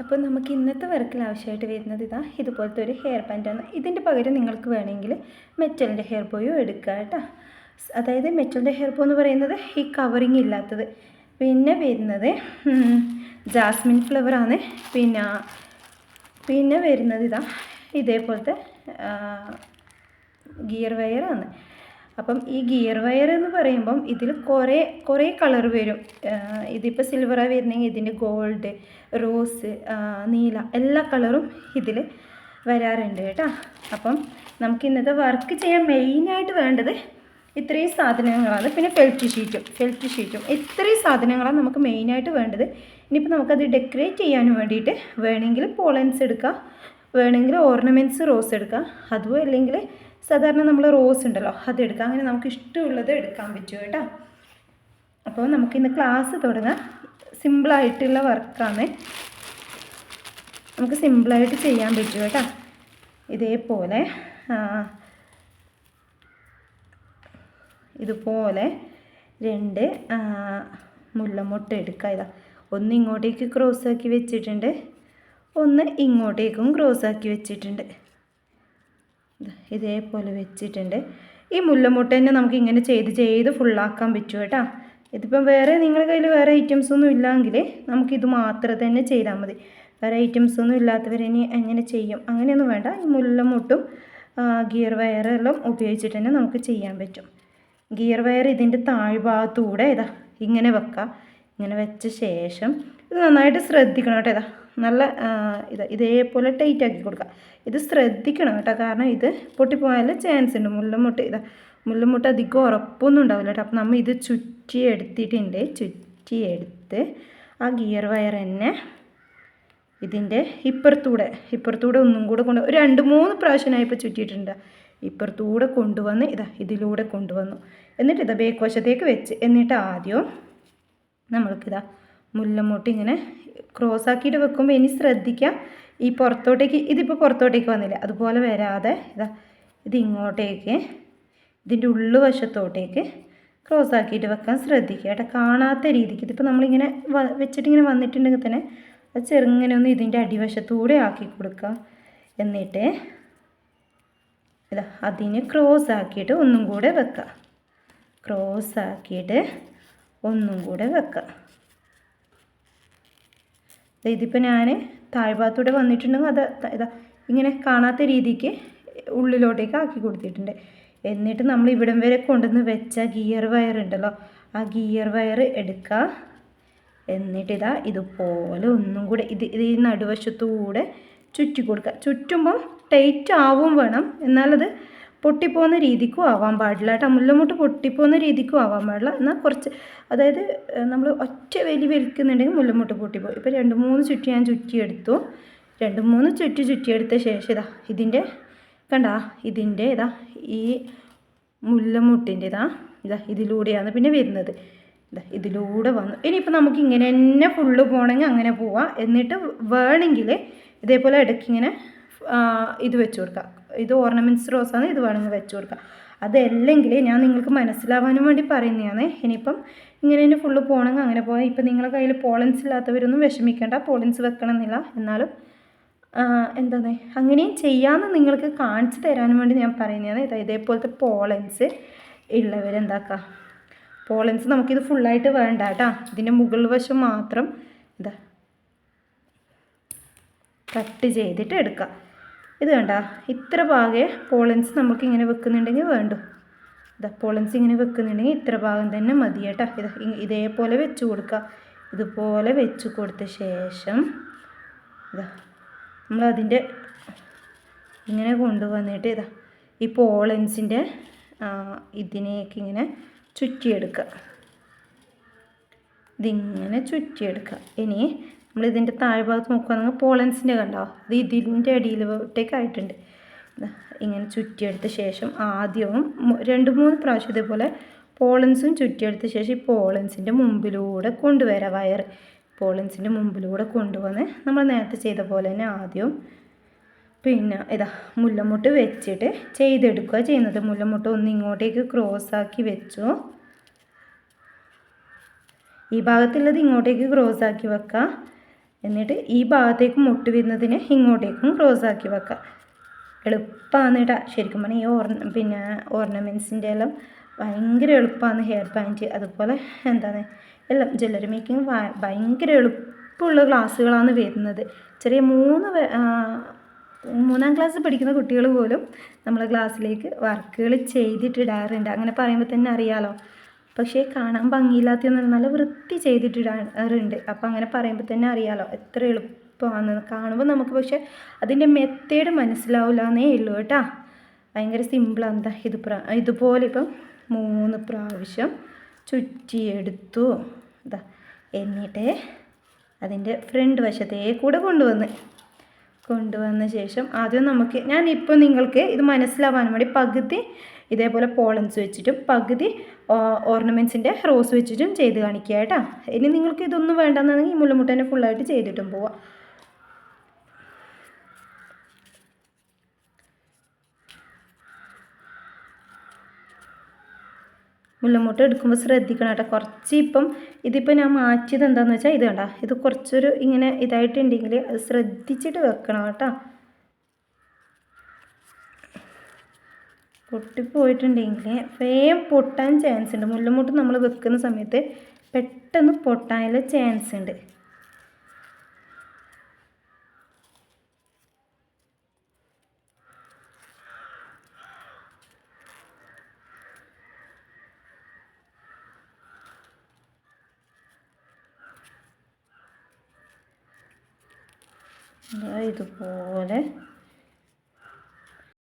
അപ്പോൾ നമുക്ക് ഇന്നത്തെ വർക്കിൽ ആവശ്യമായിട്ട് വരുന്നത് ഇതാ ഇതുപോലത്തെ ഒരു ഹെയർ ബാൻഡാണ് ഇതിന്റെ പകരം നിങ്ങൾക്ക് വേണമെങ്കിൽ മെറ്റലിന്റെ ഹെയർ ബോയും എടുക്കുക കേട്ടോ. അതായത് മെറ്റലിന്റെ ഹെയർ ബോ എന്ന് പറയുന്നത് ഈ കവറിങ് ഇല്ലാത്തത്. പിന്നെ വരുന്നത് ജാസ്മിൻ ഫ്ലവറാണ് പിന്നെ പിന്നെ വരുന്നത് ഇതാ ഇതേപോലത്തെ ഗിയർ വയറാണ് അപ്പം ഈ ഗിയർ വയർ എന്ന് പറയുമ്പം ഇതിൽ കുറേ കുറേ കളർ വരും. ഇതിപ്പോൾ സിൽവറാണ് വരുന്നെങ്കിൽ ഇതിന്റെ ഗോൾഡ് റോസ് നീല എല്ലാ കളറും ഇതിൽ വരാറുണ്ട് കേട്ടോ. അപ്പം നമുക്ക് ഇന്നത്തെ വർക്ക് ചെയ്യാൻ മെയിനായിട്ട് വേണ്ടത് ഇത്രയും സാധനങ്ങളാണ്. പിന്നെ ഫെൽറ്റ് ഷീറ്റും ഫെൽറ്റ് ഷീറ്റും ഇത്രയും സാധനങ്ങളാണ് നമുക്ക് മെയിനായിട്ട് വേണ്ടത്. ഇനിയിപ്പോൾ നമുക്കത് ഡെക്കറേറ്റ് ചെയ്യാൻ വേണ്ടിയിട്ട് വേണമെങ്കിൽ പോളൻസ് എടുക്കുക വേണമെങ്കിൽ ഓർണമെന്റ്സ് റോസ് എടുക്കുക അതും അല്ലെങ്കിൽ സാധാരണ നമ്മൾ റോസ് ഉണ്ടല്ലോ അതെടുക്കാം. അങ്ങനെ നമുക്ക് ഇഷ്ടമുള്ളത് എടുക്കാൻ പറ്റും കേട്ടോ. അപ്പോൾ നമുക്ക് ഇന്ന് ക്ലാസ് തുടങ്ങാം. സിമ്പിളായിട്ടുള്ള വർക്കാണ്. നമുക്ക് സിമ്പിളായിട്ട് ചെയ്യാൻ പറ്റും കേട്ടോ. ഇതേപോലെ ഇതുപോലെ രണ്ട് മുല്ലമൊട്ട എടുക്കുക ഇതാ ഒന്ന് ഇങ്ങോട്ടേക്ക് ക്രോസ് ആക്കി വെച്ചിട്ടുണ്ട്. ഒന്ന് ഇങ്ങോട്ടേക്കും ക്രോസ് ആക്കി വെച്ചിട്ടുണ്ട്. ഇതേപോലെ വെച്ചിട്ടുണ്ട്. ഈ മുല്ലമുട്ട നമുക്ക് ഇങ്ങനെ ചെയ്ത് ചെയ്ത് ഫുള്ളാക്കാൻ പറ്റും കേട്ടോ. ഇതിപ്പം വേറെ നിങ്ങളുടെ കയ്യിൽ വേറെ ഐറ്റംസ് ഒന്നും ഇല്ലെങ്കിൽ നമുക്കിത് മാത്രം തന്നെ ചെയ്താൽ മതി. വേറെ ഐറ്റംസ് ഒന്നും ഇല്ലാത്തവർ ഇനി എങ്ങനെ ചെയ്യും? അങ്ങനെയൊന്നും വേണ്ട. ഈ മുല്ലമുട്ടും ഗിയർ വയറെല്ലാം ഉപയോഗിച്ചിട്ട് തന്നെ നമുക്ക് ചെയ്യാൻ പറ്റും. ഗിയർ വയർ ഇതിന്റെ താഴ്ഭാഗത്തൂടെ ഇതാ ഇങ്ങനെ വെക്കുക ഇങ്ങനെ വെച്ച ശേഷം ഇത് നന്നായിട്ട് ശ്രദ്ധിക്കണം കേട്ടോ ഇതാ. നല്ല ഇത് ഇതേപോലെ ടൈറ്റ് ആക്കി കൊടുക്കുക ഇത് ശ്രദ്ധിക്കണം കേട്ടോ. കാരണം ഇത് പൊട്ടിപ്പോയാൽ ചാൻസ് ഉണ്ട്. മുല്ലമുട്ട് ഇതാ മുല്ലമുട്ട് അധികം ഉറപ്പൊന്നും ഉണ്ടാവില്ല കേട്ടോ. അപ്പം നമ്മൾ ഇത് ചുറ്റി എടുത്തിട്ടുണ്ട്. ചുറ്റി എടുത്ത് ആ ഗിയർ വയർ തന്നെ ഇതിന്റെ ഇപ്പുറത്തൂടെ ഇപ്പുറത്തൂടെ ഒന്നും കൂടെ കൊണ്ട് ഒരു രണ്ട് മൂന്ന് പ്രാവശ്യമായി ഇപ്പോൾ ചുറ്റിയിട്ടുണ്ട്. ഇപ്പുറത്തൂടെ കൊണ്ടുവന്ന് ഇതാ ഇതിലൂടെ കൊണ്ടുവന്നു. എന്നിട്ട് ഇതാ ബേക്ക് വശത്തേക്ക് വെച്ച്. എന്നിട്ട് ആദ്യം നമ്മൾക്കിതാ മുല്ലമുട്ട് ഇങ്ങനെ ക്രോസ് ആക്കിയിട്ട് വെക്കുമ്പോൾ ഇനി ശ്രദ്ധിക്കുക ഈ പുറത്തോട്ടേക്ക് ഇതിപ്പോൾ പുറത്തോട്ടേക്ക് വന്നില്ല. അതുപോലെ വരാതെ ഇതാ ഇത് ഇങ്ങോട്ടേക്ക് ഇതിന്റെ ഉള്ളുവശത്തോട്ടേക്ക് ക്രോസ് ആക്കിയിട്ട് വെക്കാൻ ശ്രദ്ധിക്കുക കേട്ടോ. കാണാത്ത രീതിക്ക്. ഇതിപ്പോൾ നമ്മളിങ്ങനെ വ- വെച്ചിട്ട് ഇങ്ങനെ വന്നിട്ടുണ്ടെങ്കിൽ തന്നെ അത് ചെറുങ്ങനെ ഒന്ന് ഇതിന്റെ അടിവശത്തൂടെ ആക്കി കൊടുക്കുക എന്നിട്ട് ഇതാ അതിന് ക്രോസ് ആക്കിയിട്ട് ഒന്നും കൂടെ വെക്കുക ക്രോസ് ആക്കിയിട്ട് ഒന്നും കൂടെ വെക്കുക ഇതിപ്പോൾ ഞാൻ താഴ്ഭാഗത്തൂടെ വന്നിട്ടുണ്ടെങ്കിൽ അത് ഇതാ ഇങ്ങനെ കാണാത്ത രീതിക്ക് ഉള്ളിലോട്ടേക്ക് ആക്കി കൊടുത്തിട്ടുണ്ട്. എന്നിട്ട് നമ്മൾ ഇവിടം വരെ കൊണ്ടുവന്ന് വെച്ച ഗിയർ വയർ ഉണ്ടല്ലോ ആ ഗിയർ വയർ എടുക്കുക എന്നിട്ട് ഇതാ ഇതുപോലെ ഒന്നും കൂടെ ഇത് ഇത് ഈ നടുവശത്തൂടെ ചുറ്റി കൊടുക്കുക ചുറ്റുമ്പം ടൈറ്റ് ആവും വേണം. എന്നാലത് പൊട്ടിപ്പോകുന്ന രീതിക്കും ആവാൻ പാടില്ല കേട്ടോ. മുല്ലമുട്ട് പൊട്ടിപ്പോകുന്ന രീതിക്കും ആവാൻ പാടില്ല. എന്നാൽ കുറച്ച് അതായത് നമ്മൾ ഒറ്റ വലി വലിക്കുന്നുണ്ടെങ്കിൽ മുല്ലമുട്ട് പൊട്ടിപ്പോകും. ഇപ്പോൾ രണ്ട് മൂന്ന് ചുറ്റി ഞാൻ ചുറ്റിയെടുത്തു. രണ്ട് മൂന്ന് ചുറ്റി ചുറ്റിയെടുത്ത ശേഷം ഇതാ ഇതിന്റെ കണ്ട ഇതിന്റെ ഇതാ ഈ മുല്ലമുട്ടിന്റെ ഇതാ ഇതാ ഇതിലൂടെയാണ് പിന്നെ വരുന്നത്. ഇതാ ഇതിലൂടെ വന്നു. ഇനിയിപ്പോൾ നമുക്ക് ഇങ്ങനെ തന്നെ ഫുള്ള് പോകണമെങ്കിൽ അങ്ങനെ പോവാം. എന്നിട്ട് വേണമെങ്കിൽ ഇതേപോലെ ഇടയ്ക്കിങ്ങനെ ഇങ്ങനെ ഇത് വെച്ച് കൊടുക്കുക ഇത് ഓർണമെന്റ്സ് റോസാണ് ഇത് വേണമെങ്കിൽ വെച്ച് കൊടുക്കുക അതല്ലെങ്കിൽ ഞാൻ നിങ്ങൾക്ക് മനസ്സിലാവാനും വേണ്ടി പറയുന്നതാണ്. ഇനിയിപ്പം ഇങ്ങനെ തന്നെ ഫുള്ള് പോകണമെങ്കിൽ അങ്ങനെ പോകാം ഇപ്പം നിങ്ങളുടെ കയ്യിൽ പോളൻസ് ഇല്ലാത്തവരൊന്നും വിഷമിക്കേണ്ട. പോളൻസ് വെക്കണമെന്നില്ല. എന്നാലും എന്താണ്? അങ്ങനെയും ചെയ്യാമെന്ന് നിങ്ങൾക്ക് കാണിച്ചു തരാനും വേണ്ടി ഞാൻ പറയുന്നതാണ്. ഇതാ ഇതേപോലത്തെ പോളൻസ് ഉള്ളവരെന്താക്കുക പോളൻസ് നമുക്കിത് ഫുള്ളായിട്ട് വേണ്ട കേട്ടോ. ഇതിന്റെ മുകൾ വശം മാത്രം ഇതാ കട്ട് ചെയ്തിട്ട് എടുക്കുക ഇത് വേണ്ട ഇത്ര ഭാഗേ പോളൻസ് നമുക്ക് ഇങ്ങനെ വെക്കുന്നുണ്ടെങ്കിൽ വേണ്ടു. ഇതാ പോളൻസ് ഇങ്ങനെ വെക്കുന്നുണ്ടെങ്കിൽ ഇത്ര ഭാഗം തന്നെ മതി കേട്ടോ. ഇത് ഇതേപോലെ വെച്ച് കൊടുക്കുക ഇതുപോലെ വെച്ച് കൊടുത്ത ശേഷം ഇതാ നമ്മളതിന്റെ ഇങ്ങനെ കൊണ്ടുവന്നിട്ട് ഇതാ ഈ പോളൻസിന്റെ ഇതിനേക്ക് ഇങ്ങനെ ചുറ്റിയെടുക്കുക. ഇതിങ്ങനെ ചുറ്റിയെടുക്കുക. ഇനി നമ്മൾ ഇതിന്റെ താഴ്ഭാഗത്ത് നോക്കുകയാണെങ്കിൽ പോളൻസിന്റെ കണ്ടോ? അത് ഇതിന്റെ അടിയിലോട്ടേക്ക് ആയിട്ടുണ്ട് ഇങ്ങനെ ചുറ്റിയെടുത്ത ശേഷം ആദ്യവും രണ്ട് മൂന്ന് പ്രാവശ്യം ഇതേപോലെ പോളൻസും ചുറ്റിയെടുത്ത ശേഷം ഈ പോളൻസിന്റെ മുമ്പിലൂടെ കൊണ്ടുവരാം വയർ പോളൻസിന്റെ മുമ്പിലൂടെ കൊണ്ടുവന്ന് നമ്മൾ നേരത്തെ ചെയ്ത പോലെ തന്നെ ആദ്യം പിന്നെ ഇതാ മുല്ലമുട്ട് വെച്ചിട്ട് ചെയ്തെടുക്കുക ചെയ്യുന്നത്. മുല്ലമുട്ട് ഒന്ന് ഇങ്ങോട്ടേക്ക് ക്രോസ് ആക്കി വെച്ചു. ഈ ഭാഗത്തുള്ളത് ഇങ്ങോട്ടേക്ക് ക്രോസ് ആക്കി വെക്കുക എന്നിട്ട് ഈ ഭാഗത്തേക്ക് മുട്ട് വരുന്നതിന് ഇങ്ങോട്ടേക്കും ക്രോസ് ആക്കി വെക്കുക എളുപ്പമാണ് കേട്ടോ ശരിക്കും പറഞ്ഞാൽ ഈ ഓർണ പിന്നെ ഓർണമെന്റ്സിന്റെ എല്ലാം ഭയങ്കര എളുപ്പമാണ് ഹെയർ ബാൻഡ് അതുപോലെ എന്താണ് എല്ലാം ജ്വല്ലറി മേക്കിംഗ് ഭയങ്കര എളുപ്പമുള്ള ക്ലാസ്സുകളാണ് വരുന്നത്. ചെറിയ മൂന്ന് മൂന്നാം ക്ലാസ് പഠിക്കുന്ന കുട്ടികൾ പോലും നമ്മളെ ക്ലാസ്സിലേക്ക് വർക്കുകൾ ചെയ്തിട്ടിടാറുണ്ട്. അങ്ങനെ പറയുമ്പോൾ തന്നെ അറിയാലോ. പക്ഷേ കാണാൻ ഭംഗിയില്ലാത്തതെന്ന് നല്ല വൃത്തി ചെയ്തിട്ടിടാറുണ്ട്. അപ്പം അങ്ങനെ പറയുമ്പോൾ തന്നെ അറിയാലോ എത്ര എളുപ്പമാണെന്ന് കാണുമ്പോൾ നമുക്ക് പക്ഷേ അതിന്റെ മെത്തേഡ് മനസ്സിലാവില്ല എന്നേ ഉള്ളൂ കേട്ടോ. ഭയങ്കര സിമ്പിളാണ് എന്താ ഇത് ഇതുപോലെ ഇപ്പം മൂന്ന് പ്രാവശ്യം ചുറ്റിയെടുത്തു. ഇതാ എന്നിട്ട് അതിന്റെ ഫ്രണ്ട് വശത്തേ കൂടെ കൊണ്ടുവന്ന്. കൊണ്ടുവന്ന ശേഷം ആദ്യം നമുക്ക് ഞാൻ ഇപ്പോൾ നിങ്ങൾക്ക് ഇത് മനസ്സിലാവാൻ വേണ്ടി പകുതി ഇതേപോലെ പോളൻസ് വെച്ചിട്ടും പകുതി ഓർണമെന്റ്സിന്റെ റോസ് വെച്ചിട്ടും ചെയ്ത് കാണിക്കുക കേട്ടോ. ഇനി നിങ്ങൾക്ക് ഇതൊന്നും വേണ്ടെന്നുണ്ടെങ്കിൽ ഈ മുല്ലമുട്ടേനെ ഫുള്ളായിട്ട് ചെയ്തിട്ടും പോവാം. മുല്ലമുട്ട എടുക്കുമ്പോൾ ശ്രദ്ധിക്കണം കേട്ടോ. കുറച്ച് ഇപ്പം ഇതിപ്പോൾ ഞാൻ മാറ്റിയത് എന്താണെന്ന് വെച്ചാൽ ഇത് കണ്ട. ഇത് കുറച്ചൊരു ഇങ്ങനെ ഇതായിട്ടുണ്ടെങ്കിൽ അത് ശ്രദ്ധിച്ചിട്ട് വെക്കണം കേട്ടോ. പൊട്ടിപ്പോയിട്ടുണ്ടെങ്കിൽ വേഗം പൊട്ടാൻ ചാൻസ് ഉണ്ട്. മുല്ലമൂട്ട് നമ്മൾ വെക്കുന്ന സമയത്ത് പെട്ടെന്ന് പൊട്ടാനുള്ള ചാൻസ് ഉണ്ട്. ഇതുപോലെ